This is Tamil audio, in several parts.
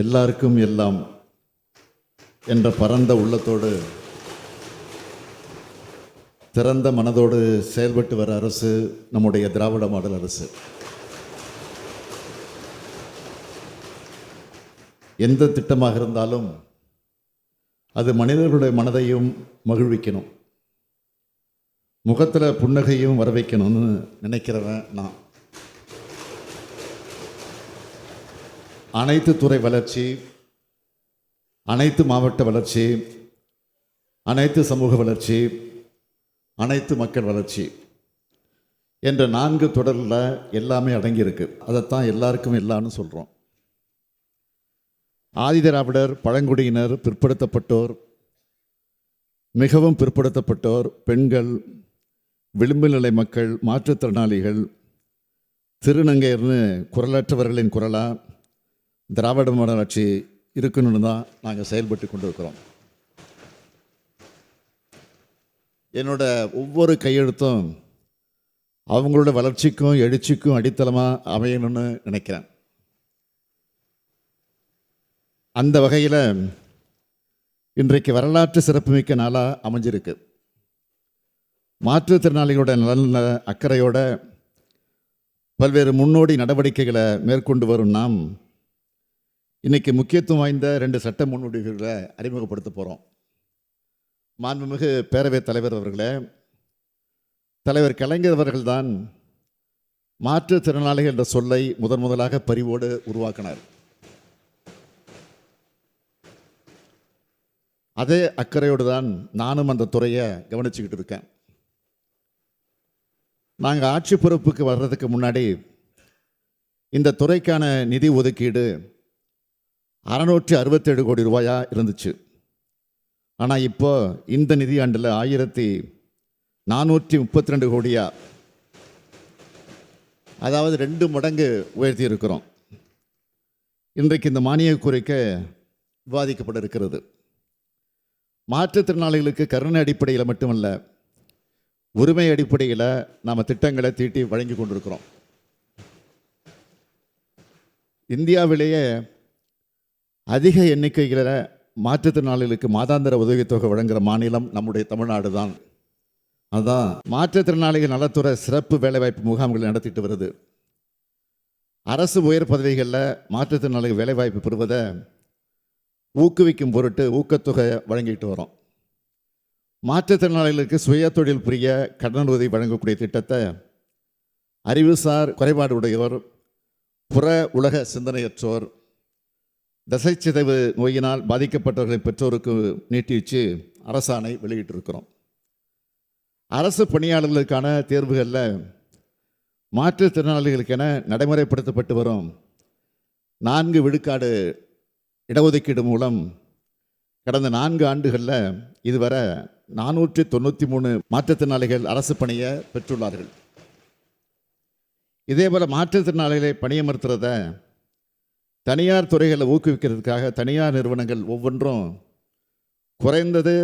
எல்லாருக்கும் எல்லாம் என்ற பரந்த உள்ளத்தோடு திறந்த மனதோடு செயல்பட்டு வர அரசு நம்முடைய திராவிட மாடல் அரசு. எந்த திட்டமாக இருந்தாலும் அது மனிதர்களுடைய மனதையும் மகிழ்விக்கணும். முகத்தில் புன்னகையும் வர வைக்கணும்னு நினைக்கிறவன் நான். அனைத்து துறை வளர்ச்சி அனைத்து மாவட்ட வளர்ச்சி அனைத்து சமூக வளர்ச்சி அனைத்து மக்கள் வளர்ச்சி என்ற நான்கு தொடரில் எல்லாமே அடங்கியிருக்கு. அதைத்தான் எல்லாருக்கும் எல்லாம்னு சொல்கிறோம் ஆதிதிராவிடர் பழங்குடியினர் பிற்படுத்தப்பட்டோர் மிகவும் பிற்படுத்தப்பட்டோர் பெண்கள் விளிம்பு நிலை மக்கள் மாற்றுத்திறனாளிகள் திருநங்கையர்னு குரலற்றவர்களின் குரலாக திராவிட மாடல் ஆட்சி இருக்கணும்னு தான் நாங்கள் செயல்பட்டு கொண்டு இருக்கிறோம் என்னோட ஒவ்வொரு கையெழுத்தும் அவங்களோட வளர்ச்சிக்கும் எழுச்சிக்கும் அடித்தளமாக அமையணும்னு நினைக்கிறேன். அந்த வகையில் இன்றைக்கு வரலாற்று சிறப்புமிக்க நாளாக அமைஞ்சிருக்கு. மாற்றுத்திறனாளிகளோட நலன அக்கறையோட பல்வேறு முன்னோடி நடவடிக்கைகளை மேற்கொண்டு வரும் நாம் இன்றைக்கி முக்கியத்துவம் வாய்ந்த ரெண்டு சட்ட முன்னோடிகளை அறிமுகப்படுத்த போகிறோம் மாண்புமிகு பேரவைத் தலைவர் அவர்களே தலைவர் கலைஞர் அவர்கள்தான் மாற்றுத்திறனாளிகள் என்ற சொல்லை முதன் முதலாக பரிவோடு உருவாக்கினார். அதே அக்கறையோடு தான் நானும் அந்த துறையை கவனிச்சுக்கிட்டு இருக்கேன். நாங்கள் ஆட்சி பொறுப்புக்கு வர்றதுக்கு முன்னாடி இந்த துறைக்கான நிதி ஒதுக்கீடு அறநூற்றி அறுபத்தேழு கோடி ரூபாயா இருந்துச்சு. ஆனால் இப்போ இந்த நிதியாண்டில் ஆயிரத்தி நானூற்றி முப்பத்தி ரெண்டு கோடியாக அதாவது ரெண்டு மடங்கு உயர்த்தி இருக்கிறோம் இன்றைக்கு இந்த மானிய குறைக்க விவாதிக்கப்பட இருக்கிறது. மாற்றுத்திறனாளிகளுக்கு கருணை அடிப்படையில் மட்டுமல்ல உரிமை அடிப்படையில் நாம் திட்டங்களை தீட்டி வழங்கி கொண்டிருக்கிறோம். இந்தியாவிலேயே அதிக எண்ணிக்கையில் மாற்றுத்திறனாளிகளுக்கு மாதாந்திர உதவித்தொகை வழங்குகிற மாநிலம் நம்முடைய தமிழ்நாடு தான். அதுதான் மாற்றுத்திறனாளிகள் நலத்துறை சிறப்பு வேலைவாய்ப்பு முகாம்கள் நடத்திட்டு வருது. அரசு உயர் பதவிகளில் மாற்றுத்திறனாளிகள் வேலைவாய்ப்பு பெறுவதை ஊக்குவிக்கும் பொருட்டு ஊக்கத்தொகை வழங்கிட்டு வரோம். மாற்றுத்திறனாளிகளுக்கு சுய தொழில் புரிய கடன் உதவி வழங்கக்கூடிய திட்டத்தை அறிவுசார் குறைபாடு உடையோர் புற உலக சிந்தனையற்றோர் தசைச்சிதைவு நோயினால் பாதிக்கப்பட்டவர்களின் பெற்றோருக்கு நீட்டி வச்சு அரசாணை வெளியிட்டிருக்கிறோம். அரசு பணியாளர்களுக்கான தேர்வுகளில் மாற்றுத்திறனாளிகளுக்கென நடைமுறைப்படுத்தப்பட்டு வரும் நான்கு விழுக்காடு இடஒதுக்கீடு மூலம் கடந்த நான்கு ஆண்டுகளில் இதுவரை நானூற்றி தொண்ணூற்றி மூணு மாற்றுத்திறனாளிகள் அரசு பணியை பெற்றுள்ளார்கள். இதேபோல் மாற்றுத்திறனாளிகளை பணியமர்த்துறத தனியார் துறைகளை ஊக்குவிக்கிறதுக்காக தனியார் நிறுவனங்கள் ஒவ்வொன்றும் குறைந்தது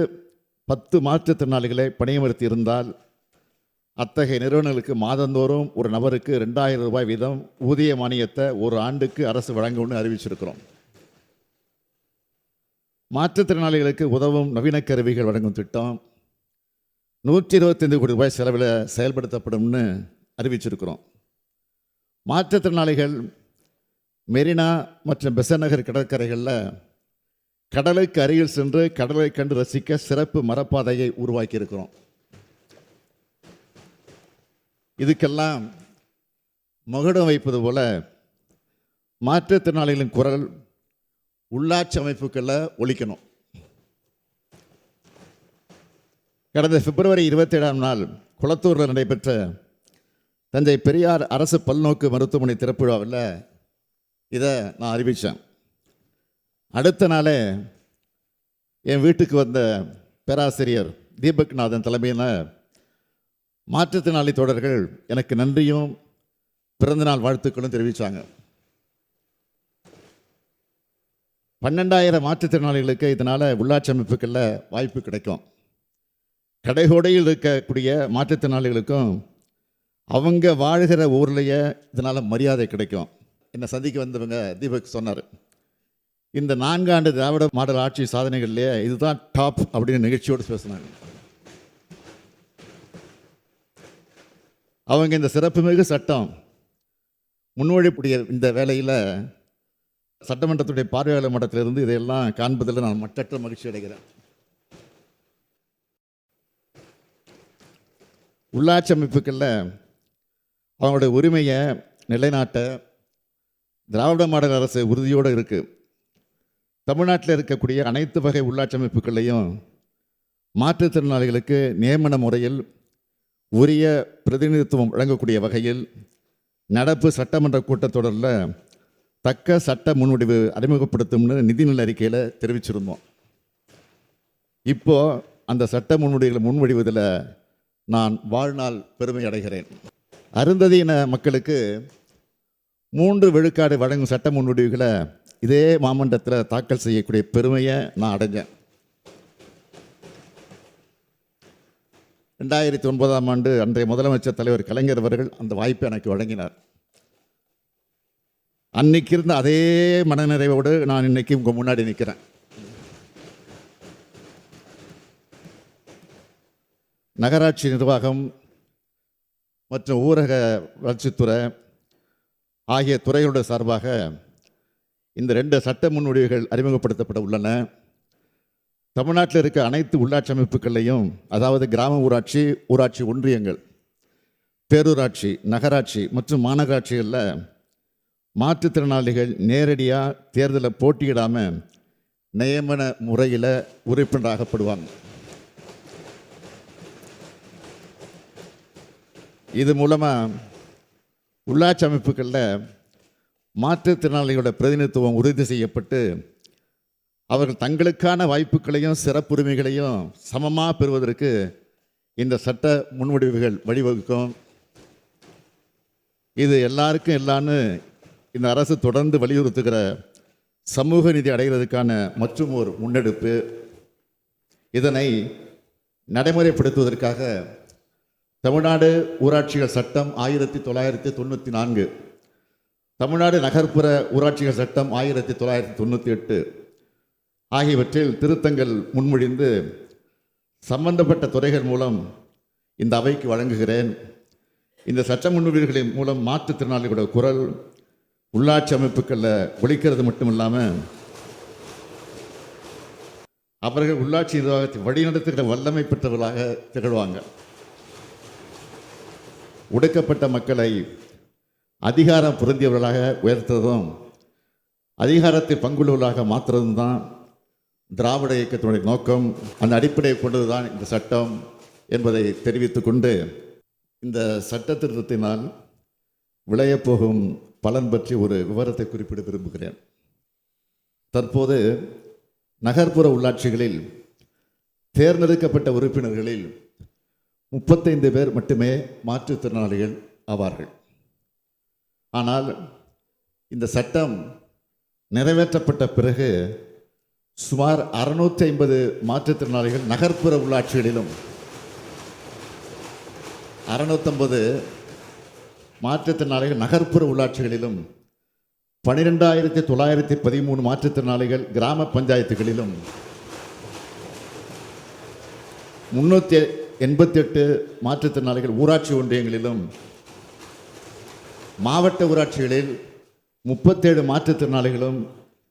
பத்து மாற்றுத்திறனாளிகளை பணியமர்த்தி இருந்தால் அத்தகைய நிறுவனங்களுக்கு மாதந்தோறும் ஒரு நபருக்கு ரெண்டாயிரம் ரூபாய் வீதம் ஊதிய மானியத்தை ஒரு ஆண்டுக்கு அரசு வழங்கும்னு அறிவிச்சிருக்கிறோம். மாற்றுத்திறனாளிகளுக்கு உதவும் நவீன கருவிகள் வழங்கும் திட்டம் நூற்றி இருபத்தைந்து கோடி ரூபாய் செலவில் செயல்படுத்தப்படும்னு அறிவிச்சிருக்கிறோம். மாற்றுத்திறனாளிகள் மெரினா மற்றும் பெசநகர் கடற்கரைகளில் கடலுக்கு அருகில் சென்று கடலை கண்டு ரசிக்க சிறப்பு மரப்பாதையை உருவாக்கியிருக்கிறோம். இதுக்கெல்லாம் மகுடம் வைப்பது போல மாற்றுத்திறனாளிகளின் குரல் உள்ளாட்சி அமைப்புகளில் ஒழிக்கணும் கடந்த பிப்ரவரி இருபத்தேழாம் நாள் குளத்தூரில் நடைபெற்ற தஞ்சை பெரியார் அரசு பல்நோக்கு மருத்துவமனை திறப்பு விழாவில் இதை நான் அறிவித்தேன் அடுத்த நாளே என் வீட்டுக்கு வந்த பேராசிரியர் தீபக்நாதன் தலைமையில் மாற்றுத்திறனாளி தொடர்கள் எனக்கு நன்றியும் பிறந்தநாள் வாழ்த்துக்களும் தெரிவித்தாங்க பன்னெண்டாயிரம் மாற்றுத்திறனாளிகளுக்கு இதனால் உள்ளாட்சி அமைப்புகளில் வாய்ப்பு கிடைக்கும். கடைகோடையில் இருக்கக்கூடிய மாற்றுத்திறனாளிகளுக்கும் அவங்க வாழ்கிற ஊர்லேயே இதனால் மரியாதை கிடைக்கும். என்னை சந்திக்க வந்தவங்க தீபக் சொன்னார். இந்த நான்காண்டு திராவிட மாடல் ஆட்சி சாதனைகள்லேயே இதுதான் டாப் அப்படின்னு நிகழ்ச்சியோடு பேசினாங்க. அவங்க இந்த சிறப்புமிகு சட்டம் முன்மொழியக்கூடிய இந்த வேலையில் சட்டமன்றத்துடைய பார்வையாளர் மட்டத்திலிருந்து இதையெல்லாம் காண்பதில் நான் மற்ற மகிழ்ச்சி அடைகிறேன். உள்ளாட்சி அமைப்புகளில் அவங்களுடைய உரிமையை நிலைநாட்ட திராவிட மாடல் அரசு உறுதியோடு இருக்குது தமிழ்நாட்டில் இருக்கக்கூடிய அனைத்து வகை உள்ளாட்சி அமைப்புகளையும் மாற்றுத்திறனாளிகளுக்கு நியமன முறையில் உரிய பிரதிநிதித்துவம் வழங்கக்கூடிய வகையில் நடப்பு சட்டமன்ற கூட்டத்தொடரில் தக்க சட்ட முன்வடிவு அறிமுகப்படுத்தும்னு நிதிநிலை அறிக்கையில் தெரிவிச்சிருந்தோம். இப்போ அந்த சட்ட முன்வடிவுகளை முன்வடிவதில் நான் வாழ்நாள் பெருமை அடைகிறேன். அருந்ததியின மக்களுக்கு மூன்று விழுக்காடு வழங்கும் சட்ட முன்வடிவுகளை இதே மாமன்றத்தில் தாக்கல் செய்யக்கூடிய பெருமையை நான் அடைஞ்சேன். ரெண்டாயிரத்தி ஒன்பதாம் ஆண்டு அன்றைய முதலமைச்சர் தலைவர் கலைஞர் அவர்கள் அந்த வாய்ப்பை எனக்கு வழங்கினார். அன்னைக்கு இருந்த அதே மனநிறைவோடு நான் இன்னைக்கு உங்கள் முன்னாடி நிற்கிறேன். நகராட்சி நிர்வாகம் மற்றும் ஊரக வளர்ச்சித்துறை ஆகிய துறைகளுடைய சார்பாக இந்த ரெண்டு சட்ட முன்வடிவுகள் அறிமுகப்படுத்தப்பட உள்ளன. தமிழ்நாட்டில் இருக்க அனைத்து உள்ளாட்சி அமைப்புகளையும் அதாவது கிராம ஊராட்சி ஊராட்சி ஒன்றியங்கள் பேரூராட்சி நகராட்சி மற்றும் மாநகராட்சிகளில் மாற்றுத்திறனாளிகள் நேரடியாக தேர்தலில் போட்டியிடாமல் நியமன முறையில் உறுப்பினராகப்படுவாங்க. இது மூலமாக உள்ளாட்சி அமைப்புகளில் மாற்றுத்திறனாளிகளோட பிரதிநிதித்துவம் உறுதி செய்யப்பட்டு அவர்கள் தங்களுக்கான வாய்ப்புகளையும் சிறப்புரிமைகளையும் சமமாக பெறுவதற்கு இந்த சட்ட முன்வடிவுகள் வழிவகுக்கும். இது எல்லாருக்கும் எல்லான்னு இந்த அரசு தொடர்ந்து வலியுறுத்துகிற சமூக நிதி அடைகிறதுக்கான மற்றும் ஒரு முன்னெடுப்பு. இதனை நடைமுறைப்படுத்துவதற்காக தமிழ்நாடு ஊராட்சிகள் சட்டம் ஆயிரத்தி தொள்ளாயிரத்தி தொண்ணூற்றி நான்கு. தமிழ்நாடு நகர்ப்புற ஊராட்சிகள் சட்டம் ஆயிரத்தி தொள்ளாயிரத்தி தொண்ணூற்றி எட்டு. ஆகியவற்றில் திருத்தங்கள் முன்மொழிந்து சம்பந்தப்பட்ட துறைகள் மூலம் இந்த அவைக்கு வழங்குகிறேன். இந்த சட்ட முன்வடிவுகளின் மூலம் மாற்றுத்திறனாளிகளோட குரல் உள்ளாட்சி அமைப்புகளில் ஒழிக்கிறது மட்டும் இல்லாமல் அவர்கள் உள்ளாட்சி நிர்வாகத்தை வழிநடத்துகிற வல்லமை பெற்றவர்களாக திகழ்வாங்க. ஒடுக்கப்பட்ட மக்களை அதிகாரம் புரிந்தியவர்களாக உயர்த்ததும் அதிகாரத்தை பங்குள்ளவர்களாக மாற்றுறதும் தான் திராவிட இயக்கத்தினுடைய நோக்கம். அந்த அடிப்படையை கொண்டது தான் இந்த சட்டம் என்பதை தெரிவித்து கொண்டு இந்த சட்ட திருத்தத்தினால் விளையப்போகும் பலன் பற்றி ஒரு விவரத்தை குறிப்பிட விரும்புகிறேன். தற்போது நகர்ப்புற உள்ளாட்சிகளில் தேர்ந்தெடுக்கப்பட்ட உறுப்பினர்களில் முப்பத்தைந்து பேர் மட்டுமே மாற்றுத்திறனாளிகள் ஆவார்கள். ஆனால் இந்த சட்டம் நிறைவேற்றப்பட்ட பிறகு சுமார் அறுநூற்றி ஐம்பது மாற்றுத்திறனாளிகள் நகர்ப்புற உள்ளாட்சிகளிலும் அறுநூத்தம்பது மாற்றுத்திறனாளிகள் நகர்ப்புற உள்ளாட்சிகளிலும் பனிரெண்டாயிரத்தி தொள்ளாயிரத்தி பதிமூணு மாற்றுத்திறனாளிகள் கிராம பஞ்சாயத்துகளிலும் முன்னூற்றி எண்பத்தெட்டு மாற்றுத்திறனாளிகள் ஊராட்சி ஒன்றியங்களிலும் மாவட்ட ஊராட்சிகளில் முப்பத்தேழு மாற்றுத்திறனாளிகளும்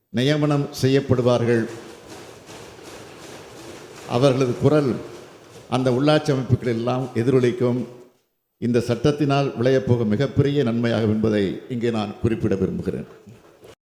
நியமனம் செய்யப்படுவார்கள். அவர்களது குரல் அந்த உள்ளாட்சி அமைப்புகள் எல்லாம் எதிரொலிக்கும். இந்த சட்டத்தினால் விளையப்போகும் மிகப்பெரிய நன்மையாகும் என்பதை இங்கே நான் குறிப்பிட விரும்புகிறேன்.